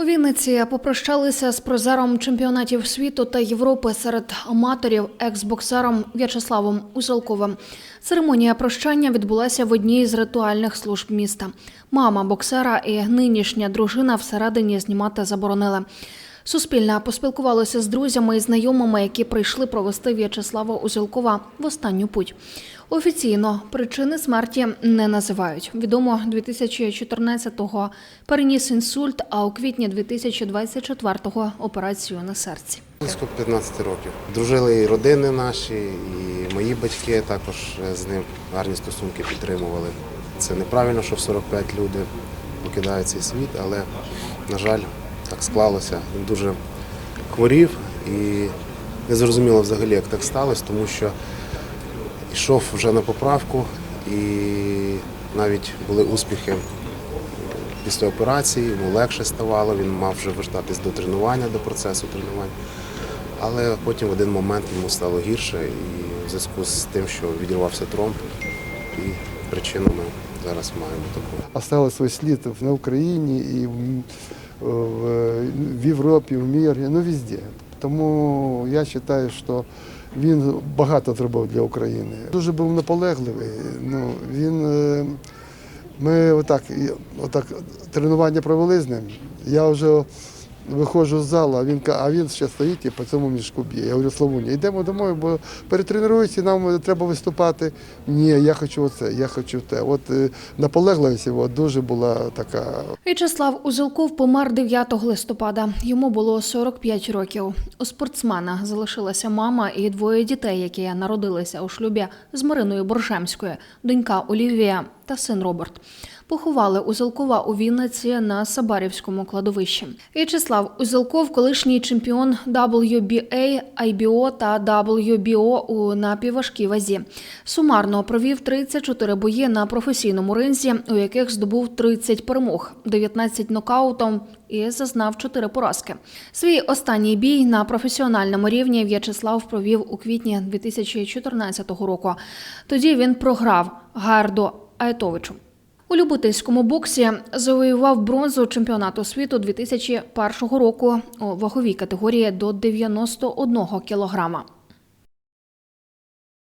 У Вінниці попрощалися з призером чемпіонатів світу та Європи серед аматорів екс-боксером В'ячеславом Узелковим. Церемонія прощання відбулася в одній з ритуальних служб міста. Мама боксера і нинішня дружина всередині знімати заборонили. Суспільне поспілкувалося з друзями і знайомими, які прийшли провести В'ячеслава Узелкова в останню путь. Офіційно причини смерті не називають. Відомо 2014-го переніс інсульт, а у квітні 2024-го операцію на серці. Близько 15 років. Дружили і родини наші, і мої батьки також е, з ним гарні стосунки підтримували. Це неправильно, що в 45 люди покидають цей світ, але, на жаль, так склалося. Він дуже хворів і не зрозуміло взагалі, як так сталося, тому що йшов вже на поправку і навіть були успіхи після операції, йому легше ставало, він мав вже вертатись до тренування, до процесу тренувань. Але потім в один момент йому стало гірше, і в зв'язку з тим, що відірвався тромб, і причину ми зараз маємо таку. оставила свой слід на Україні і в, в, Європі, в мірі, ну везде. Тому я вважаю, що він багато зробив для України. Дуже був наполегливий. Ну, він, е, ми отак, отак тренування провели з ним. Я вже виходжу з залу, а він, а він ще стоїть і по цьому мішку б'є. Я говорю, Славуня, йдемо домой, бо перетренуюся, нам треба виступати. Ні, я хочу оце, я хочу те. От е, наполегливість його дуже була така В'ячеслав Узелков помер 9 листопада. Йому було 45 років. У спортсмена залишилася мама і двоє дітей, які народилися у шлюбі з Мариною Боржемською, донька Олівія та син Роберт. Поховали Узелкова у Вінниці на Сабарівському кладовищі. В'ячеслав Узелков, колишній чемпіон WBA, IBO та WBO у напівважкій вазі. Сумарно провів 34 бої на професійному ринзі, у яких здобув 30 перемог, 19 нокаутом і зазнав 4 поразки. Свій останній бій на професіональному рівні В'ячеслав провів у квітні 2014 року. Тоді він програв Гарду Айтовичу. У любительському боксі завоював бронзу чемпіонату світу 2001 року у ваговій категорії до 91 кілограма.